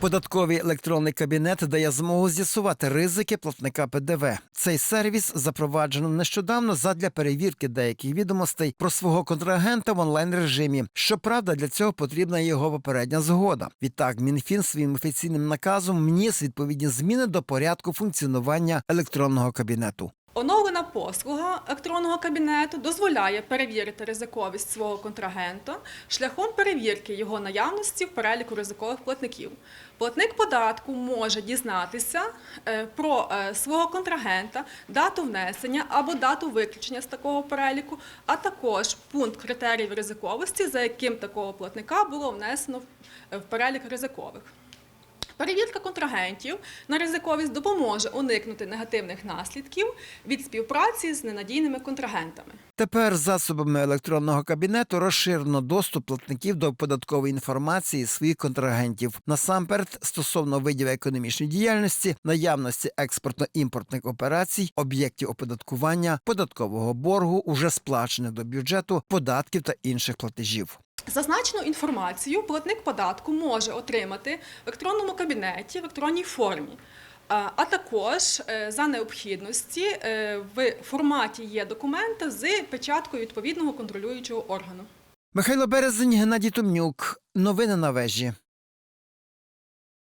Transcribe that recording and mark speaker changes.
Speaker 1: Податковий електронний кабінет дає змогу з'ясувати ризики платника ПДВ. Цей сервіс запроваджено нещодавно задля перевірки деяких відомостей про свого контрагента в онлайн режимі. Щоправда, для цього потрібна його попередня згода. Відтак, Мінфін своїм офіційним наказом вніс відповідні зміни до порядку функціонування електронного кабінету.
Speaker 2: Оновлена послуга електронного кабінету дозволяє перевірити ризиковість свого контрагента шляхом перевірки його наявності в переліку ризикових платників. Платник податку може дізнатися е, про е, свого контрагента, дату внесення або дату виключення з такого переліку, а також пункт критеріїв ризиковості, за яким такого платника було внесено е, в перелік ризикових. Перевірка контрагентів на ризиковість допоможе уникнути негативних наслідків від співпраці з ненадійними контрагентами.
Speaker 1: Тепер засобами електронного кабінету розширено доступ платників до податкової інформації своїх контрагентів. Насамперед, стосовно видів економічної діяльності, наявності експортно-імпортних операцій, об'єктів оподаткування, податкового боргу, уже сплачених до бюджету, податків та інших платежів.
Speaker 2: Зазначену інформацію платник податку може отримати в електронному кабінеті в електронній формі. А також е, за необхідності е, в форматі є документа з печаткою відповідного контролюючого органу.
Speaker 1: Михайло Березень, Геннадій Томнюк. Новини на вежі.